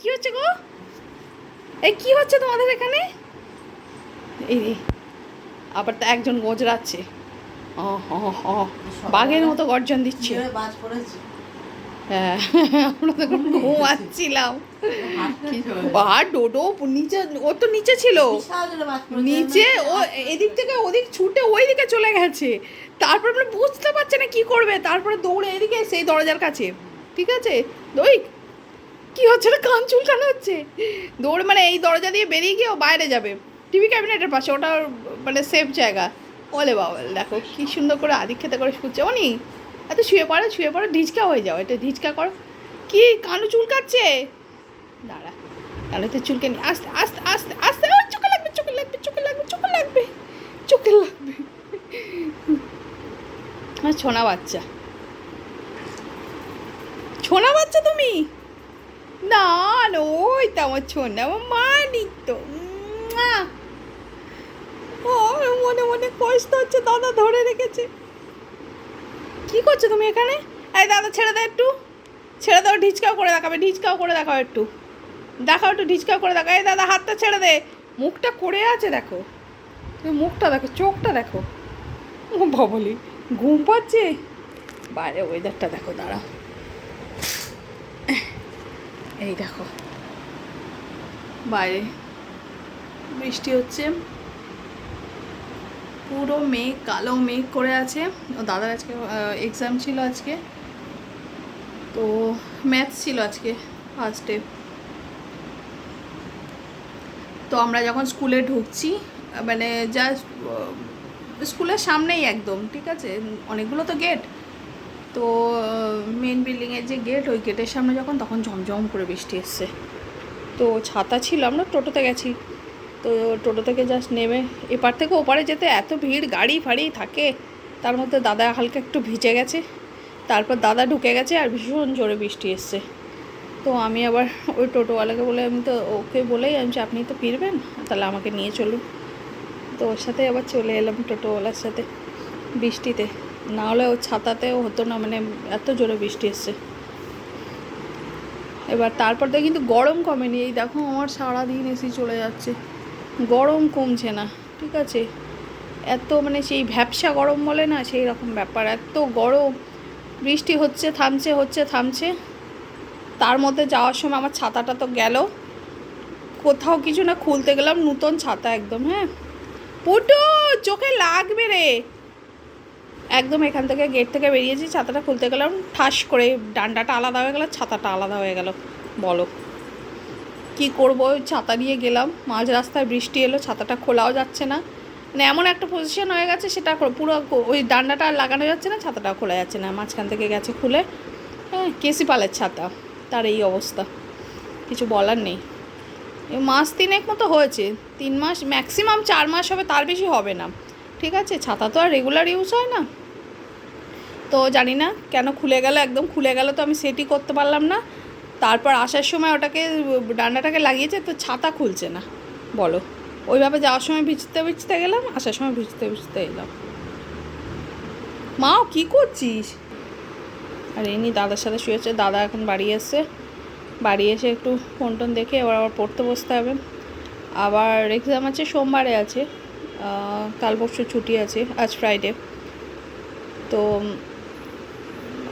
কি হচ্ছে গো? এই কি হচ্ছে তোমাদের এখানে? এই আবার তো একজন গোজরাচ্ছে। ও হ হ বাঘের মতো গর্জন দিচ্ছে। হ্যাঁ আমরা তো ঘুমাচ্ছিলাম। আর ডোডো নিচে ও তো নিচে ছিল। নিচে ও এদিক থেকে ওদিক ছুটে ওই দিকে চলে গেছে। তারপর মানে বুঝতে পারছে না কি করবে। তারপরে দৌড়ে এদিকে সেই দরজার কাছে। ঠিক আছে? দই কি হচ্ছে? না কান চুলকানো হচ্ছে। দৌড় মানে এই দরজা দিয়ে বেরিয়ে গিয়ে ও বাইরে যাবে। টিভি ক্যাবিনেটের পাশে, ওটা মানে সেফ জায়গা। ওলে বাবা, দেখো কি সুন্দর করে আদিক খেতে করে শুচ্ছে। অনি, এত শুয়ে পড়ো শুয়ে পড়ো, ঢিচকা হয়ে যাও, এটা ঢিচকা করো। কি, কানু চুলকাচ্ছে দাঁড়া, তাহলে তো চুলকে নি আস্তে আস্তে আস্তে আস্তে চোখে লাগবে চোখে লাগবে চোখে লাগবে চোখে লাগবে চোখে লাগবে। ছোনা বাচ্চা। ছোনা বাচ্চা তুমি? না না ওই তো আমার ছোনা আমার মা ও, মনে মনে কষ্ট হচ্ছে, দাদা ধরে রেখেছে। কি করছ তুমি এখানে? এই দাদা, ছেড়ে দাও একটু। ছেড়ে দাও, ঢিচকাও করে দেখাবে, ঢিচকাও করে দেখাও একটু। দেখাও একটু, ঢিচকাও করে দেখাও। এই দাদা, হাতটা ছেড়ে দে। মুখটা করে আছে, দেখো। তুমি মুখটা দেখো, চোখটা দেখো। ও বাবলি ঘুম পাচ্ছে? বাইরে ওয়েদারটা দেখো দাঁড়া এই দেখো। বাইরে। বৃষ্টি হচ্ছে। পুরো মেঘ, কালো মেঘ করে আছে। ও দাদার আজকে এক্সাম ছিল আজকে। তো ম্যাথস ছিল আজকে ফার্স্টে তো আমরা যখন স্কুলে ঢুকছি মানে জাস্ট স্কুলের সামনেই একদম, ঠিক আছে? অনেকগুলো তো গেট তো মেন বিল্ডিংয়ের যে গেট ওই গেটের সামনে যখন, তখন ঝমঝম করে বৃষ্টি এসছে। তো ছাতা ছিল, আমরা টোটোতে গেছি। তো টোটো থেকে জাস্ট নেমে, এপার থেকে ওপারে যেতে এত ভিড়, গাড়ি ফাড়ি থাকে, তার মধ্যে দাদা হালকা একটু ভিজে গেছে। তারপর দাদা ঢুকে গেছে আর ভীষণ জোরে বৃষ্টি এসছে। তো আমি আবার ওই টোটোওয়ালাকে বলে, আমি তো ওকে বলেই, আমি যে আপনি তো ফিরবেন? তাহলে আমাকে নিয়ে চলুন। তো ওর সাথে আবার চলে এলাম টোটোওয়ালার সাথে বৃষ্টিতে। না হলে ও ছাতাতেও হতো না মানে এত জোরে বৃষ্টি এসছে। এবার তারপর থেকে কিন্তু গরম কমেনি, এই দেখো আমার সারাদিন এসি চলে যাচ্ছে। গরম কমছে না, ঠিক আছে? এত মানে সেই ভ্যাবসা গরম বলে না, সেই রকম ব্যাপার। এত গরম, বৃষ্টি হচ্ছে, থামছে হচ্ছে, থামছে। তার মধ্যে যাওয়ার সময় আমার ছাতাটা তো গেল। কোথাও কিছু না খুলতে গেলাম, নূতন ছাতা একদম হ্যাঁ? পুটু, চোখে লাগবে রে। একদম এখান থেকে গেট থেকে বেরিয়েছি, ছাতাটা খুলতে গেলাম, ঠাস করে ডান্ডাটা আলাদা হয়ে গেল, ছাতাটা আলাদা হয়ে গেল। বলো। কি করব? ছাতা নিয়ে গেলাম, মাঝ রাস্তায় বৃষ্টি এলো, ছাতাটা খোলাও যাচ্ছে না। মানে এমন একটা পজিশন হয়ে গেছে, সেটা পুরো ওই ডান্ডাটা লাগানো যাচ্ছে না, ছাতাটাও খোলা যাচ্ছে না। মাঝখান থেকে গেছে খুলে হ্যাঁ কেসি পালের ছাতা, তার এই অবস্থা। কিছু বলার নেই। মাস তিনেক মতো হয়েছে, তিন মাস ম্যাক্সিমাম চার মাস হবে, তার বেশি হবে না। ঠিক আছে, ছাতা তো আর রেগুলার ইউজ হয় না। তো জানি না, কেন খুলে গেল, একদম খুলে গেল তো আমি সেটই করতে পারলাম না। তারপর আসার সময় ওটাকে, ডান্ডাটাকে লাগিয়েছে, তো ছাতা খুলছে না। বলো, ওইভাবে যাওয়ার সময় ভিজতে ভিজতে গেলাম, আসার সময় ভিজতে ভিজতে এলাম। মাও কি করছিস? আর এমনি দাদার সাথে শুয়েছে, দাদা এখন বাড়ি এসছে। বাড়ি এসে একটু ফোন টোন দেখে এবার আবার পড়তে বসতে হবে। আবার এক্সাম আছে, সোমবারে আছে। কাল পরশু ছুটি আছে, আজ ফ্রাইডে তো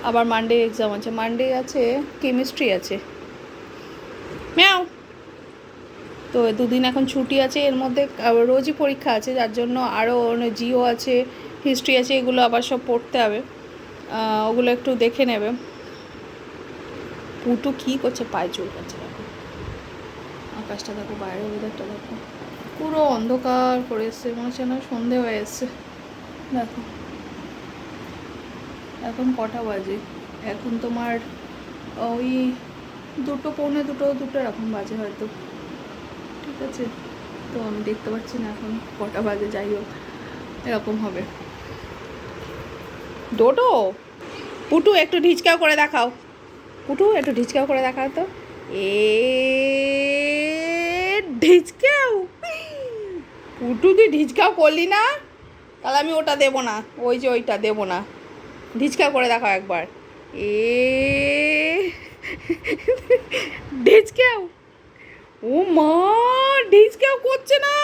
আবার মানডে এক্সাম আছে। মানডে আছে কেমিস্ট্রি আছে। ম্যাও তো দুদিন এখন ছুটি আছে, এর মধ্যে রোজই পরীক্ষা আছে, যার জন্য আরও জিও আছে হিস্ট্রি আছে, এগুলো আবার সব পড়তে হবে। ওগুলো একটু দেখে নেবে। পুটু কী করছে, পায়ে চুল করছে দেখো। আকাশটা দেখো বাইরে ওয়েদারটা দেখো। পুরো অন্ধকার করে এসছে, মনে হচ্ছে না সন্ধে হয়ে এসছে। দেখো। এখন কটা বাজে? এখন তোমার ওই দুটো, পৌনে দুটো দুটো এরকম বাজে হয়তো। ঠিক আছে? তো আমি দেখতে পাচ্ছি না এখন কটা বাজে, যাই হোক, এরকম হবে। ডোডো! পুটু, একটু ঢিচকাও করে দেখাও। পুটু, একটু ঢিচকাও করে দেখাও তো। এ ঢিচকাও! পুটু তুই ঢিচকাও করলি না? তাহলে আমি ওটা দেবো না। ওই যে ওইটা দেবো না। ঢিচকা করে দেখাও একবার। এ ঢিচকাও ও মা ঢিচকেও করছে না।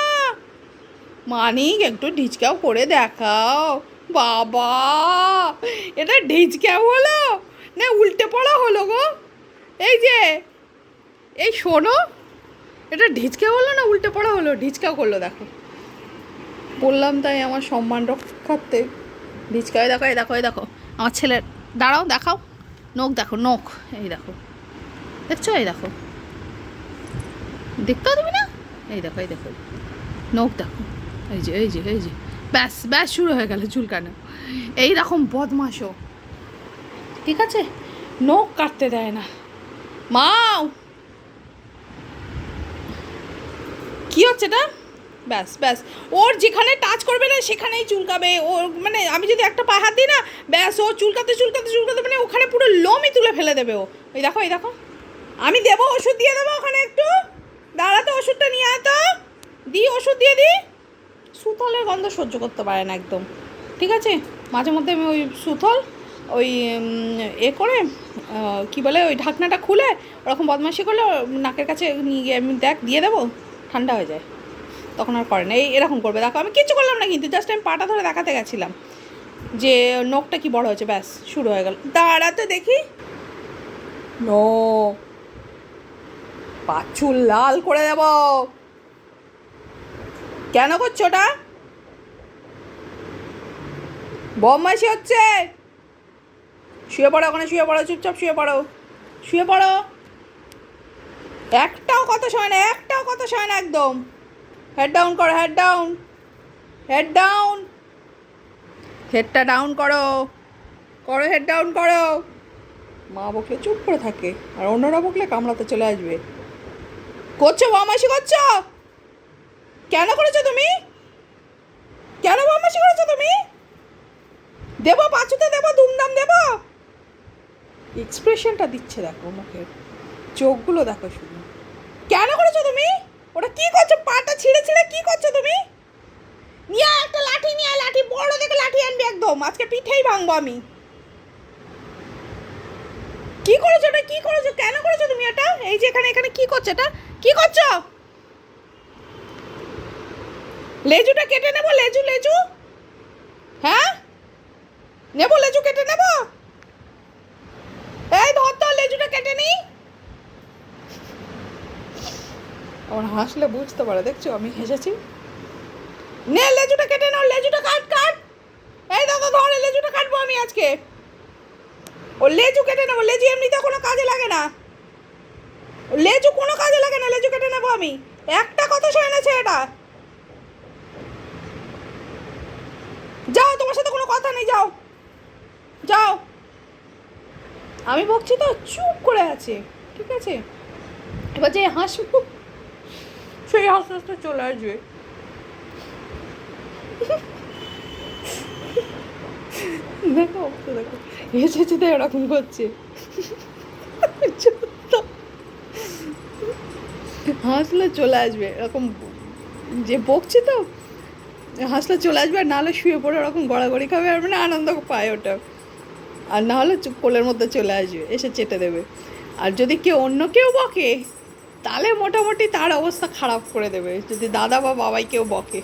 মানিক, একটু ঢিচকাও করে দেখাও। বাবা, এটা ঢিচকাও হলো? না উল্টে পড়া হলো গো? এই যে, এই শোনো, এটা ঢিচকা হলো না উল্টে পড়া হলো? ঢিচকাও করল, দেখো। বললাম তাই আমার সম্মান রক্ষার্থে। ঢিচকায় দেখো এই দেখো দেখো আমার ছেলের দাঁড়াও, দেখাও। নখ দেখো, নখ, এই দেখো। দেখছ? এই দেখো। দেখতেও দিবি না? এই দেখো এই দেখো। নখ দেখো। এই যে এই যে এই যে। ব্যাস ব্যাস, শুরু হয়ে গেল চুলকানো। এই রকম বদমাশও ঠিক আছে? নখ কাটতে দেয় না। মাও কি হচ্ছে এটা? ব্যাস ব্যাস। ওর যেখানে টাচ করবে না, সেখানেই চুলকাবে। ওর মানে আমি যদি একটা পায়ে হাত দিই না, ব্যাস, ও চুলকাতে চুলকাতে চুলকাতে মানে ওখানে পুরো লোমই তুলে ফেলে দেবে ও। ওই দেখো, এই দেখো। আমি দেবো ওষুধ দিয়ে দেবো ওখানে একটু। দাঁড়াতে ওষুধটা নিয়ে আয় তো। দিই ওষুধ দিয়ে দিই সুথলের গন্ধ সহ্য করতে পারে না একদম। ঠিক আছে? মাঝে মধ্যে আমি ওই সুথল ওই এ করে কি বলে, ওই ঢাকনাটা খুলে, ওরকম বদমাশি করলে নাকের কাছে নিয়ে গিয়ে আমি দেখ, দিয়ে দেবো। ঠান্ডা হয়ে যায়। তখন আর করে না। এই এরকম করবে। দেখো, আমি কিছু করলাম না কিন্তু জাস্ট আমি পাটা ধরে দেখাতে গেছিলাম যে নখটা কি বড় হয়েছে, ব্যাস, শুরু হয়ে গেল। দাঁড়া তো দেখি। নো। পাচুল লাল করে দেব। কেন করছ ওটা? বদমাইশি হচ্ছে। শুয়ে পড়ো ওখানে, শুয়ে পড়ো, চুপচাপ শুয়ে পড়ো। শুয়ে পড়ো। একটাও কথা শোয় না, একটাও কথা শোয় না একদম। হেড ডাউন করো হেড ডাউন হেড ডাউন হেডটা ডাউন করো। করো হেড ডাউন করো। মা বকলে চুপ করে থাকে, আর অন্যরা বকলে কামড়াতে চলে আসবে। করছ বদমাইশি করছ? কেন করেছ তুমি? কেন বদমাইশি করেছ তুমি? দেবো, পাঁচুতে দেবো দুমদাম দেবো। এক্সপ্রেশনটা দিচ্ছে দেখো মুখের। চোখগুলো দেখো শুধু। ওটা কি করছ? পাটা ছিঁড়ে ছিঁড়ে কি করছ তুমি? নিয়ে একটা লাঠি, নিয়ে লাঠি, বড় দেখে লাঠি আনবি একদম। আজকে পিঠেই ভাঙবো আমি। কি করেছ এটা কি করেছ? কেন করেছ তুমি এটা? এই যে এখানে এখানে কি করছ এটা? কি করছ? লেজুটা কেটে নেব, লেজু লেজু? হ্যাঁ? নেব, লেজু কেটে নেব? এই ধর তো, লেজুটা কেটে নি। আমার হাসলে বুঝতে পারে, দেখছ? আমি হেসেছি। নে, লেজুটা কেটে নাও, লেজুটা কাট কাট। এই দাদা, ধরে, লেজুটা কাটবো আমি আজকে। ও লেজু কেটে নেব, লেজু এমনিতে কোনো কাজে লাগে না। লেজু কোনো কাজে লাগে না, লেজু কেটে নেব আমি। একটা কথা শোয় না ছেলেটা যাও, তোমার সাথে কোনো কথা নেই, যাও। যাও। আমি বকছি তো, চুপ করে আছে, ঠিক আছে? এবার যে হাসবো সেই হাসতে হাসতে চলে আসবে। দেখো, অবস্থা দেখো। এসেছে তো এরকম করছে। হাসলে চলে আসবে, এরকম যে বকছে তো, হাসলে চলে আসবে আর নাহলে শুয়ে পড়ে ওরকম গড়াগড়ি খাবে আর মানে আনন্দ পায় ওটা। আর না হলে চুপ কোলের মধ্যে চলে আসবে, এসে চেটে দেবে। আর যদি কেউ অন্য কেউ বকে তাহলে মোটামুটি তার অবস্থা খারাপ করে দেবে যদি দাদা বা বাবাই কেউ বকে।